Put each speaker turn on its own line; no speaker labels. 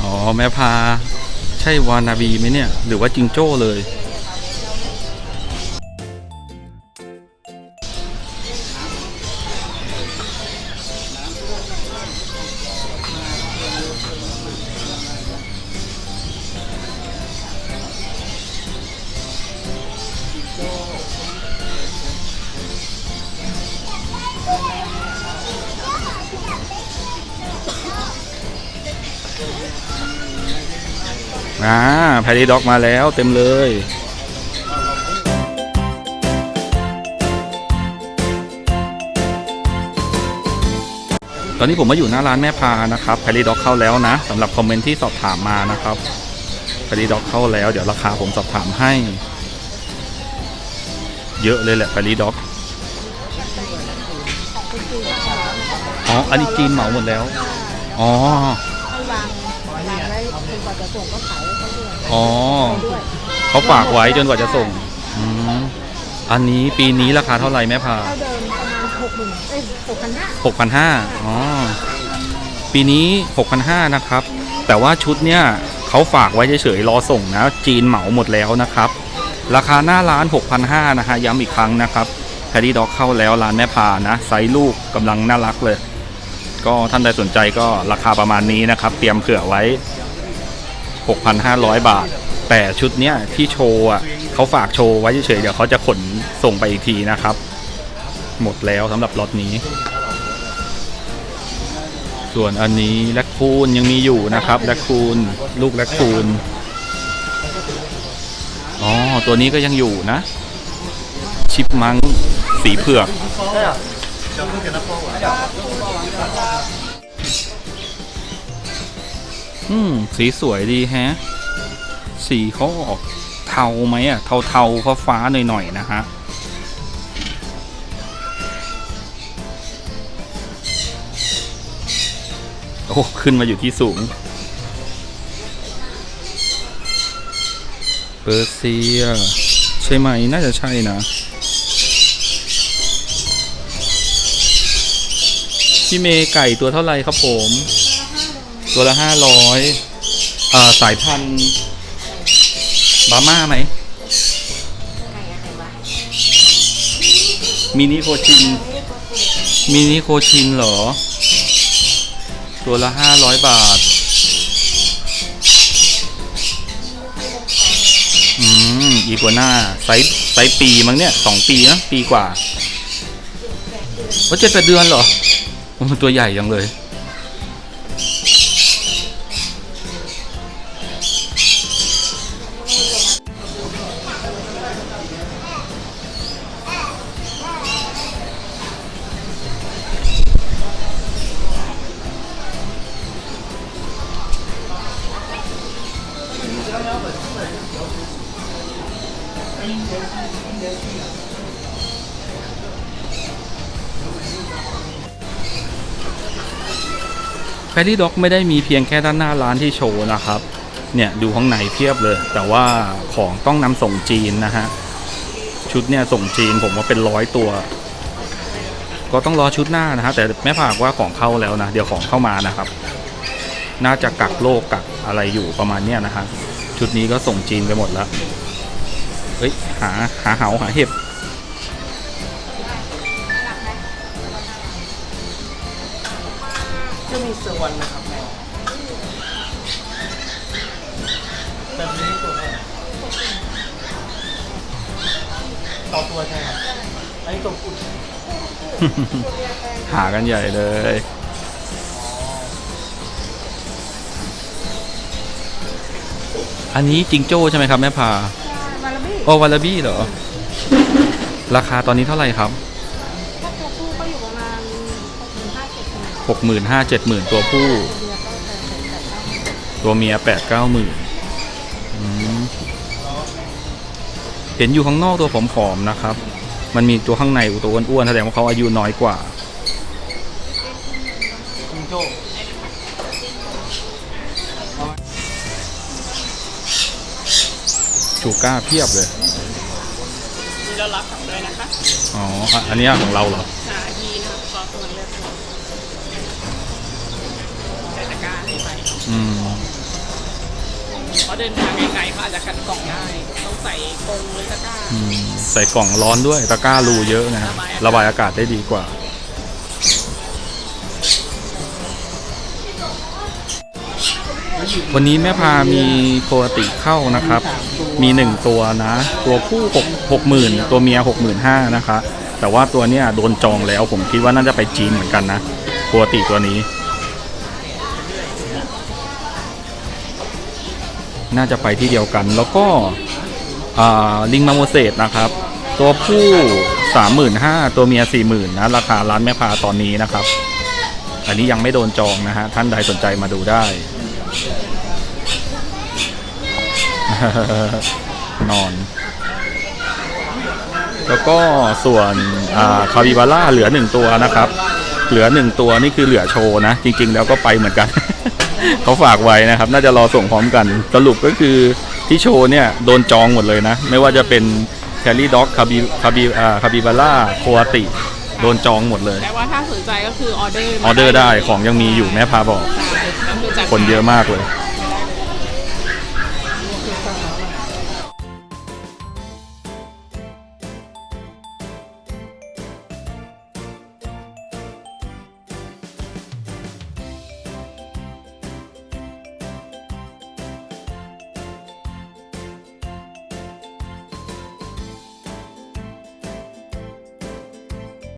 อ๋อแม่พา ใช่วานาบีไหมเนี่ย หรือว่าจิงโจ้เลย อ่าแพดดี้ด็อกมาแล้วเต็มเลยตอนนี้ผมมาอยู่หน้าร้านแม่พานะครับแพดดี้ด็อกเข้าแล้วนะสำหรับคอมเมนต์ที่สอบถามมานะครับแพดดี้ด็อกเข้าแล้ว เดี๋ยวราคาผมสอบถามให้ เยอะเลยแหละแพดดี้ด็อกอ๋ออันนี้จีนเหมาหมดแล้ว อ๋อ
นกว่าจะส่งก็ขายให้เขาด้วย
อ๋อ
ด้วย
เขาฝากไว้จนกว่าจะส่งอืมอันนี้ปีนี้ราคาเท่าไหร่แม่พา
เท่าเดิมประมาณหกหมื่นเอ้ยหกพันห้า
หกพันห้าอ๋อ ปีนี้หกพันห้านะครับ แต่ว่าชุดเนี้ยเขาฝากไว้เฉยๆ รอส่งนะ จีนเหมาหมดแล้วนะครับ ราคาหน้าร้าน 6,500นะฮะ ย้ำอีกครั้งนะครับแพดดี้ด็อกเข้าแล้วร้านแม่พานะ ไซส์ลูกกำลังน่ารักเลย ก็ท่านใดสนใจก็ราคาประมาณนี้นะครับ เตรียมเผื่อไว้ 6,500 บาท แต่ชุดเนี้ยที่โชว์อะเขาฝากโชว์ไว้เฉยๆเดี๋ยวเขาจะขนส่งไปอีกทีนะครับ หมดแล้วสำหรับล็อตนี้ ส่วนอันนี้แลคคูนยังมีอยู่นะครับแลคคูนลูกแลคคูนอ๋อตัวนี้ก็ยังอยู่นะ ชิปมังสีเผือก อืม สีสวยดีแฮะ สีเขาออกเทาไหมอะเทาเทาฟ้าฟ้าๆหน่อยๆนะฮะ โอ้ ขึ้นมาอยู่ที่สูง เปอร์เซีย ใช่ไหม น่าจะใช่นะพี่เมย์ไก่ตัวเท่าไรครับผม ตัวละห้าร้อยอ่าสายพันธุ์บาม่าไหม มินิโคชิน มินิโคชินเหรอ ตัวละห้าร้อยบาท อืม อีกัวน่าไซส์ไซส์ปีมั้งเนี่ยสองปีนะ ปีกว่าว่าเจ็ดแปดเดือนเหรอ มันตัวใหญ่ยังเลย แฟรี่ด็อกไม่ได้มีเพียงแค่ด้านหน้าร้านที่โชว์นะครับ เนี่ยดูข้างในเพียบเลย แต่ว่าของต้องนำส่งจีนนะฮะ ชุดเนี่ยส่งจีนผมว่าเป็นร้อยตัว ก็ต้องรอชุดหน้านะฮะ แต่แม่ผากว่าของเข้าแล้วนะ เดี๋ยวของเข้ามานะครับ น่าจะกักโรคกักอะไรอยู่ประมาณเนี้ยนะฮะ ชุดนี้ก็ส่งจีนไปหมดแล้ว เฮ้ย หา หาเหาหาเห็บ
จะมีเซอร์วันนะครับแม่แบบนี้ตัวเท่าไหร่ต่อตัวใช่ครับอันนี้ตัวคุณ
หากันใหญ่เลยอันนี้จิงโจ้ใช่ไหมครับแม่พา
มาละบี้
โอวาลาบี้เหรอ ราคาตอนนี้เท่าไหร่ครับ
ถ้าตัวผู้ก็อยู่ประมาณหกหมื่นห้าเจ็ดหมื่น
หกหมื่นห้าเจ็ดหมื่นตัวผู้
เดียวก็แปดแปดแปดเก้า
ตัวเมียแปดเก้าหมื่นเห็นอยู่ข้างนอกตัวผอมๆนะครับ มันมีตัวข้างในตัวอ้วนๆแสดงว่าเขาอายุน้อยกว่า
จิงโจ้
ชูก้าเพียบเลย
มีเรารับสั่งด้วยนะคะ
อ๋ออะอันนี้ของเราเหรอ
หายีนะคะซอสตัวเลือกใส่ตะกร้าให้ไป
อืม
เพราะเดินทางไกลๆเขาอาจจะกันกล่องได้ต้องใส่กรงหรือตะกร้า
อืมใส่กล่องร้อนด้วยตะกร้ารูเยอะนะฮะระบายอากาศได้ดีกว่า วันนี้แม่พามีโคติเข้านะครับ มีหนึ่งตัวนะ ตัวผู้หกหกหมื่นตัวเมียหกหมื่นห้านะคะ แต่ว่าตัวเนี้ยโดนจองแล้วผมคิดว่าน่าจะไปจีนเหมือนกันนะโคติตัวนี้ น่าจะไปที่เดียวกันแล้วก็ลิงมาโมเสสนะครับ ตัวผู้สามหมื่นห้าตัวเมียสี่หมื่นนะราคาร้านแม่พาตอนนี้นะครับ อันนี้ยังไม่โดนจองนะฮะท่านใดสนใจมาดูได้ นอน แล้วก็ส่วนคาบิบาร่าเหลือหนึ่งตัวนะครับ เหลือหนึ่งตัวนี่คือเหลือโชว์นะ จริง ๆ แล้วก็ไปเหมือนกัน เขาฝากไว้นะครับ น่าจะรอส่งพร้อมกัน สรุปก็คือที่โชว์เนี่ยโดนจองหมดเลยนะ ไม่ว่าจะเป็นแคลรี่ด็อกคาบิคาบิคาบิบาร่าโคอาติโดนจองหมดเลย
แต่ว่าถ้าสนใจก็คือออเดอร์
ออเดอร์ได้ของยังมีอยู่แม่พาบอก
ก็คือจัด
คนเยอะมากเลย